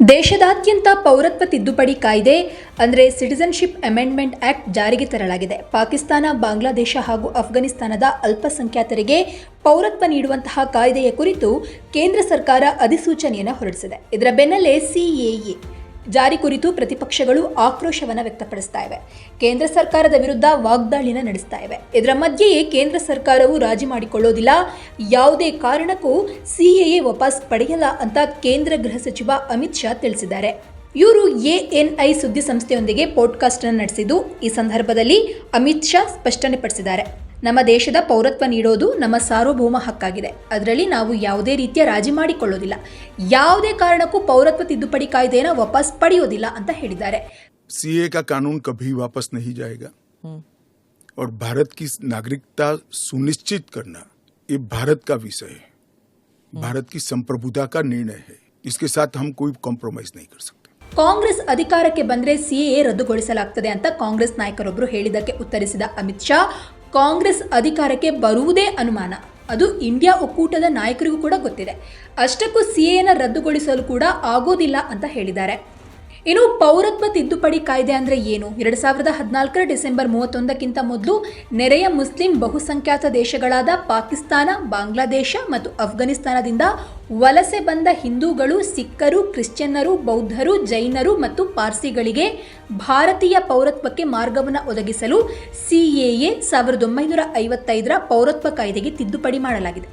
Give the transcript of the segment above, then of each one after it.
ದೇಶದಾದ್ಯಂತ ಪೌರತ್ವ ತಿದ್ದುಪಡಿ ಕಾಯ್ದೆ, ಅಂದರೆ ಸಿಟಿಸನ್ಶಿಪ್ ಅಮೆಂಡ್ಮೆಂಟ್ ಆಕ್ಟ್ ಜಾರಿಗೆ ತರಲಾಗಿದೆ. ಪಾಕಿಸ್ತಾನ, ಬಾಂಗ್ಲಾದೇಶ ಹಾಗೂ ಅಫ್ಘಾನಿಸ್ತಾನದ ಅಲ್ಪಸಂಖ್ಯಾತರಿಗೆ ಪೌರತ್ವ ನೀಡುವಂತಹ ಕಾಯ್ದೆಯ ಕುರಿತು ಕೇಂದ್ರ ಸರ್ಕಾರ ಅಧಿಸೂಚನೆಯನ್ನು ಹೊರಡಿಸಿದೆ. ಇದರ ಬೆನ್ನಲ್ಲೇ ಸಿಎಇ ಜಾರಿ ಕುರಿತು ಪ್ರತಿಪಕ್ಷಗಳು ಆಕ್ರೋಶವನ್ನು ವ್ಯಕ್ತಪಡಿಸ್ತಾ ಇವೆ. ಕೇಂದ್ರ ಸರ್ಕಾರದ ವಿರುದ್ಧ ವಾಗ್ದಾಳಿನ ನಡೆಸ್ತಾ ಇವೆ. ಇದರ ಮಧ್ಯೆಯೇ ಕೇಂದ್ರ ಸರ್ಕಾರವು ರಾಜಿ ಮಾಡಿಕೊಳ್ಳೋದಿಲ್ಲ. ಯಾವುದೇ ಕಾರಣಕ್ಕೂ ಸಿಎಎ ವಾಪಸ್ ಪಡೆಯಲ್ಲ ಅಂತ ಕೇಂದ್ರ ಗೃಹ ಸಚಿವ ಅಮಿತ್ ಶಾ ತಿಳಿಸಿದ್ದಾರೆ. ಇವರು ಎಎನ್ಐ ಸುದ್ದಿ ಸಂಸ್ಥೆಯೊಂದಿಗೆ ಪಾಡ್ಕಾಸ್ಟ್ ನಡೆಸಿದ್ದು, ಈ ಸಂದರ್ಭದಲ್ಲಿ ಅಮಿತ್ ಶಾ ಸ್ಪಷ್ಟನೆ ಪಡಿಸಿದ್ದಾರೆ. ನಮ್ಮ ದೇಶದ ಪೌರತ್ವ ನೀಡೋದು ನಮ್ಮ ಸಾರ್ವಭೌಮ ಹಕ್ಕಾಗಿದೆ ಅದರಲ್ಲಿ ನಾವು ಯಾವುದೇ ರೀತಿಯ ರಾಜಿ ಮಾಡಿಕೊಳ್ಳೋದಿಲ್ಲ ಯಾವುದೇ ಕಾರಣಕ್ಕೂ ಪೌರತ್ವ ತಿದ್ದುಪಡಿ ಕಾಯ್ದೆಯನ್ನು ವಾಪಸ್ ಪಡೆಯೋದಿಲ್ಲ ಅಂತ ಹೇಳಿದ್ದಾರೆ सीए का कानून कभी वापस नहीं जाएगा और भारत की नागरिकता सुनिश्चित करना ये भारत का विषय है भारत की संप्रभुता का निर्णय है इसके साथ हम कोई कॉम्प्रोमाइज नहीं कर सकते ಕಾಂಗ್ರೆಸ್ ಅಧಿಕಾರಕ್ಕೆ ಬಂದರೆ ಸಿಎಎ ರದ್ದುಗೊಳಿಸಲಾಗ್ತದೆ ಅಂತ ಕಾಂಗ್ರೆಸ್ ನಾಯಕರೊಬ್ಬರು ಹೇಳಿದ್ದಕ್ಕೆ ಉತ್ತರಿಸಿದ ಅಮಿತ್ ಶಾ ಕಾಂಗ್ರೆಸ್ ಅಧಿಕಾರಕ್ಕೆ ಬರುವುದೇ ಅನುಮಾನ. ಅದು ಇಂಡಿಯಾ ಒಕ್ಕೂಟದ ನಾಯಕರಿಗೂ ಕೂಡ ಗೊತ್ತಿದೆ. ಅಷ್ಟಕ್ಕೂ ಸಿಎನ ರದ್ದುಗೊಳಿಸಲು ಕೂಡ ಆಗೋದಿಲ್ಲ ಅಂತ ಹೇಳಿದ್ದಾರೆ. ಇನ್ನು ಪೌರತ್ವ ತಿದ್ದುಪಡಿ ಕಾಯ್ದೆ ಅಂದರೆ ಏನು? ಎರಡು ಸಾವಿರದ ಹದಿನಾಲ್ಕರ ಡಿಸೆಂಬರ್ ಮೂವತ್ತೊಂದಕ್ಕಿಂತ ಮೊದಲು ನೆರೆಯ ಮುಸ್ಲಿಂ ಬಹುಸಂಖ್ಯಾತ ದೇಶಗಳಾದ ಪಾಕಿಸ್ತಾನ, ಬಾಂಗ್ಲಾದೇಶ ಮತ್ತು ಅಫ್ಘಾನಿಸ್ತಾನದಿಂದ ವಲಸೆ ಬಂದ ಹಿಂದೂಗಳು, ಸಿಖ್ಖರು, ಕ್ರಿಶ್ಚಿಯನ್ನರು, ಬೌದ್ಧರು, ಜೈನರು ಮತ್ತು ಪಾರ್ಸಿಗಳಿಗೆ ಭಾರತೀಯ ಪೌರತ್ವಕ್ಕೆ ಮಾರ್ಗವನ್ನು ಒದಗಿಸಲು ಸಿಎಎ ಸಾವಿರದ ಒಂಬೈನೂರ ಐವತ್ತೈದರ ಪೌರತ್ವ ಕಾಯ್ದೆಗೆ ತಿದ್ದುಪಡಿ ಮಾಡಲಾಗಿದೆ.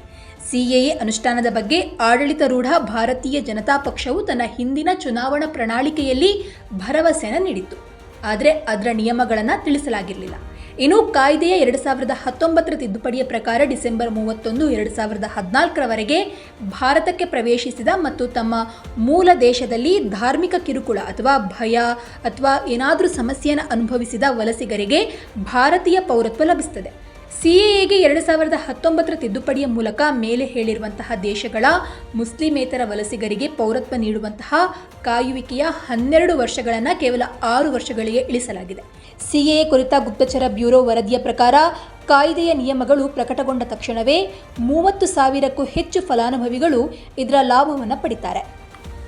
ಸಿಎಎ ಅನುಷ್ಠಾನದ ಬಗ್ಗೆ ಆಡಳಿತಾರೂಢ ಭಾರತೀಯ ಜನತಾ ಪಕ್ಷವು ತನ್ನ ಹಿಂದಿನ ಚುನಾವಣಾ ಪ್ರಣಾಳಿಕೆಯಲ್ಲಿ ಭರವಸೆಯನ್ನು ನೀಡಿತ್ತು. ಆದರೆ ಅದರ ನಿಯಮಗಳನ್ನು ತಿಳಿಸಲಾಗಿರಲಿಲ್ಲ. ಇನ್ನು ಕಾಯ್ದೆಯ ಎರಡು ಸಾವಿರದ ಹತ್ತೊಂಬತ್ತರ ತಿದ್ದುಪಡಿಯ ಪ್ರಕಾರ ಡಿಸೆಂಬರ್ ಮೂವತ್ತೊಂದು, ಎರಡು ಸಾವಿರದ ಹದಿನಾಲ್ಕರವರೆಗೆ ಭಾರತಕ್ಕೆ ಪ್ರವೇಶಿಸಿದ ಮತ್ತು ತಮ್ಮ ಮೂಲ ದೇಶದಲ್ಲಿ ಧಾರ್ಮಿಕ ಕಿರುಕುಳ ಅಥವಾ ಭಯ ಅಥವಾ ಏನಾದರೂ ಸಮಸ್ಯೆಯನ್ನು ಅನುಭವಿಸಿದ ವಲಸಿಗರಿಗೆ ಭಾರತೀಯ ಪೌರತ್ವ ಲಭಿಸುತ್ತದೆ. ಸಿಎಎಗೆ ಎರಡು ಸಾವಿರದ ಹತ್ತೊಂಬತ್ತರ ತಿದ್ದುಪಡಿಯ ಮೂಲಕ ಮೇಲೆ ಹೇಳಿರುವಂತಹ ದೇಶಗಳ ಮುಸ್ಲಿಮೇತರ ವಲಸಿಗರಿಗೆ ಪೌರತ್ವ ನೀಡುವಂತಹ ಕಾಯುವಿಕೆಯ ಹನ್ನೆರಡು ವರ್ಷಗಳನ್ನು ಕೇವಲ ಆರು ವರ್ಷಗಳಿಗೆ ಇಳಿಸಲಾಗಿದೆ. ಸಿಎಎ ಕುರಿತ ಗುಪ್ತಚರ ಬ್ಯೂರೋ ವರದಿಯ ಪ್ರಕಾರ ಕಾಯ್ದೆಯ ನಿಯಮಗಳು ಪ್ರಕಟಗೊಂಡ ತಕ್ಷಣವೇ ಮೂವತ್ತು ಸಾವಿರಕ್ಕೂ ಹೆಚ್ಚು ಫಲಾನುಭವಿಗಳು ಇದರ ಲಾಭವನ್ನು ಪಡಿತಾರೆ.